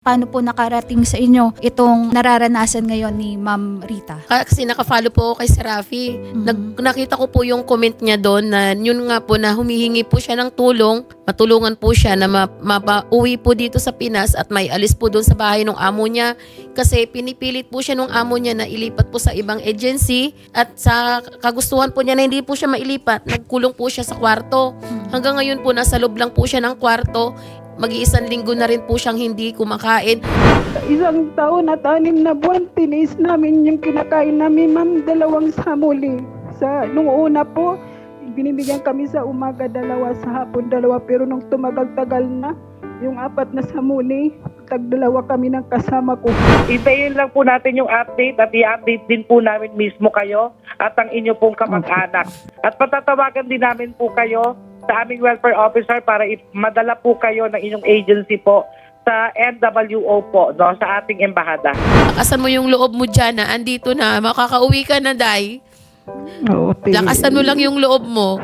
Paano po nakarating sa inyo itong nararanasan ngayon ni Ma'am Rita? Kasi nakafollow po ako kay si Rafi. Mhm. Nag, nakita ko po yung comment niya doon na yun nga po na humihingi po siya ng tulong. Matulungan po siya na ma, mapauwi po dito sa Pinas at may alis po doon sa bahay ng amo niya. Kasi pinipilit po siya ng amo niya na ilipat po sa ibang agency. At sa kagustuhan po niya na hindi po siya mailipat, nagkulong po siya sa kwarto. Hanggang ngayon po nasa loob lang po siya ng kwarto. Mag-iisang linggo na rin po siyang hindi kumakain. Isang taon at anim na buwan, tiniis namin yung kinakain namin, ma'am, dalawang samuli. Sa, nung una po, binibigyan kami sa umaga dalawa, sa hapon dalawa, pero nung tumagal-tagal na, yung apat na samuli, tagdalawa kami ng kasama ko. Hintayin lang po natin yung update at i-update din po namin mismo kayo at ang inyo pong kamag-anak. At patatawagan din namin po kayo sa aming welfare officer para madala po kayo ng inyong agency po sa NWO po, no, sa ating embahada. Lakasan mo yung loob mo dyan na andito na, makakauwi ka na, Day. Oo, Lakasan mo lang yung loob mo.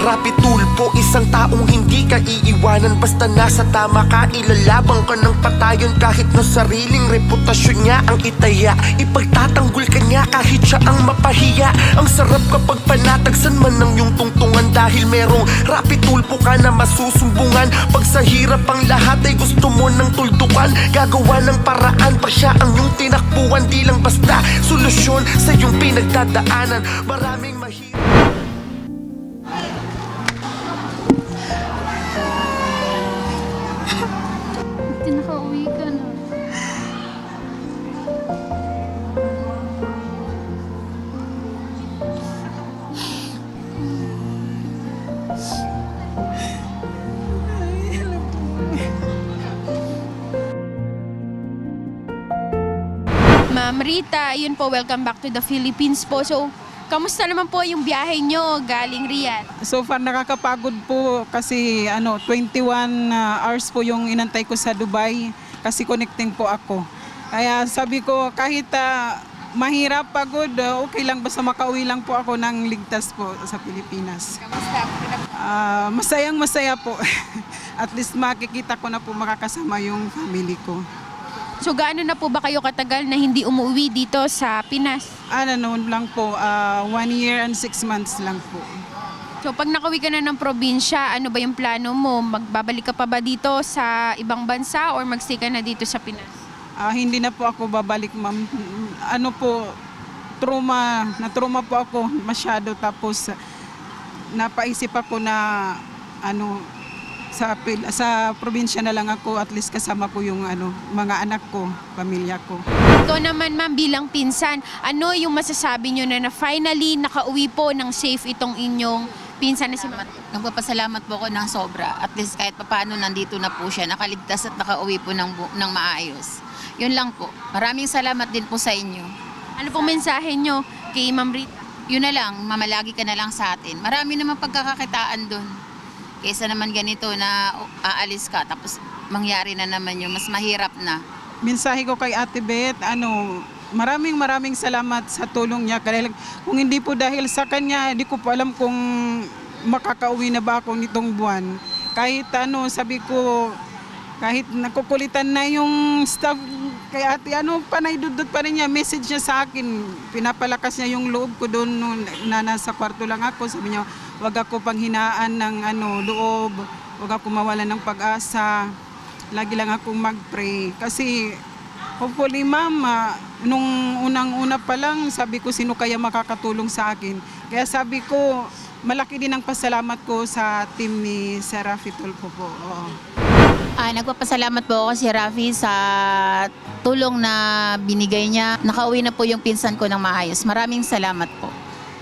Rapid tulpo, isang taong hindi ka iiwanan. Basta nasa tama ka, ilalabang ka ng patayon. Kahit na sariling reputasyon niya ang itaya Ipagtatanggol ka niya kahit siya ang mapahiya. Ang sarap kapag panatagsan man ng iyong tungtungan Dahil merong rapid tulpo ka na masusumbungan. Pag sa hirap ang lahat ay gusto mo ng tuldukan. Gagawa ng paraan pa siya ang iyong tinakbuhan. Di lang basta solusyon sa iyong pinagdadaanan. Maraming Ma'am Rita, yun po, welcome back to the Philippines po. So, kamusta naman po yung biyahe nyo galing Riyadh? So far nakakapagod po kasi ano 21 hours po yung inantay ko sa Dubai kasi connecting po ako. Kaya sabi ko kahit ah, mahirap pagod ah, okay lang basta makauwi lang po ako ng ligtas po sa Pilipinas. Ah, masayang masaya po. At least makikita ko na po makakasama yung family ko. So, gaano na po ba kayo katagal na hindi umuwi dito sa Pinas? Ano noon lang po, ah, one year and six months lang po. So, pag nakauwi ka na ng probinsya, ano ba yung plano mo? Magbabalik ka pa ba dito sa ibang bansa or magstay ka na dito sa Pinas? Ah, hindi na po ako babalik, ma'am. Ano po, trauma, na-trauma po ako masyado. Tapos, napaisip ako na, ano, sa, sa probinsya na lang ako, at least kasama ko yung ano, mga anak ko, pamilya ko. Ikaw naman ma'am bilang pinsan, ano yung masasabi nyo na, na finally nakauwi po ng safe itong inyong pinsan na si Ma'am? Nagpapasalamat po ako ng sobra. At least kahit papaano nandito na po siya, nakaligtas at nakauwi po ng, bu- ng maayos. Yun lang po. Maraming salamat din po sa inyo. Ano pong mensahe nyo kay Ma'am Rita? Yun na lang, mamalagi ka na lang sa atin. Marami naman pagkakakitaan doon. Kaysa naman ganito na oh, aalis ka, tapos mangyari na naman yun, mas mahirap na. Mensahe ko kay Ate Beth, ano, maraming maraming salamat sa tulong niya. Dahil kung hindi po dahil sa kanya, di ko po alam kung makakauwi na ba ako nitong buwan. Kahit ano, sabi ko, kahit nakukulitan na yung staff kay ate, ano, panay dudot pa rin niya, message niya sa akin, pinapalakas niya yung loob ko doon nung na nasa kwarto lang ako. Sabi niya, wag ako panghinaan ng ano, loob, wag ako mawalan ng pag-asa. Lagi lang akong mag-pray. Kasi hopefully ma'am, ah, nung unang-una pa lang, sabi ko sino kaya makakatulong sa akin. Kaya sabi ko, malaki din ang pasalamat ko sa team ni Serafi Tulfo po. Oo. Nagpapasalamat po ako si Rafi sa tulong na binigay niya. Nakauwi na po yung pinsan ko ng maayos. Maraming salamat po.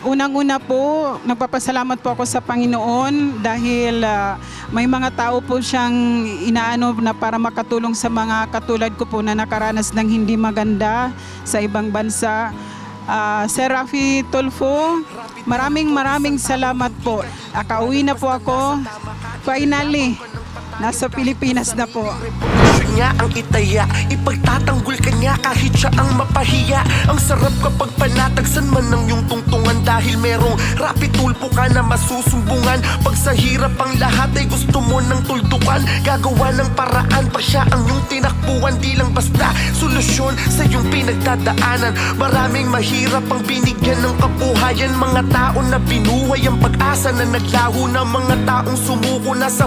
Unang-una po, nagpapasalamat po ako sa Panginoon dahil ah, may mga tao po siyang inaano na para makatulong sa mga katulad ko po na nakaranas ng hindi maganda sa ibang bansa. Ah, Sir Rafi Tulfo, maraming maraming salamat po. Akauwi na po ako. Finally, nasa Pilipinas na po. Niya ang itaya Ipagtatanggol ka niya kahit siya ang mapahiya. Ang sarap kapag panatagsan man ng iyong tungtungan Dahil merong rapid tulpo ka na masusumbungan. Pag sa hirap ang lahat ay gusto mo ng tuldukan. Gagawa ng paraan pa siya ang iyong tinakbuhan. Di lang basta solusyon sa iyong pinagdadaanan. Maraming mahirap ang binigyan ng kabuhayan. Mga tao na binuhay ang pag-asa na naglaho na Mga taong sumuko na sa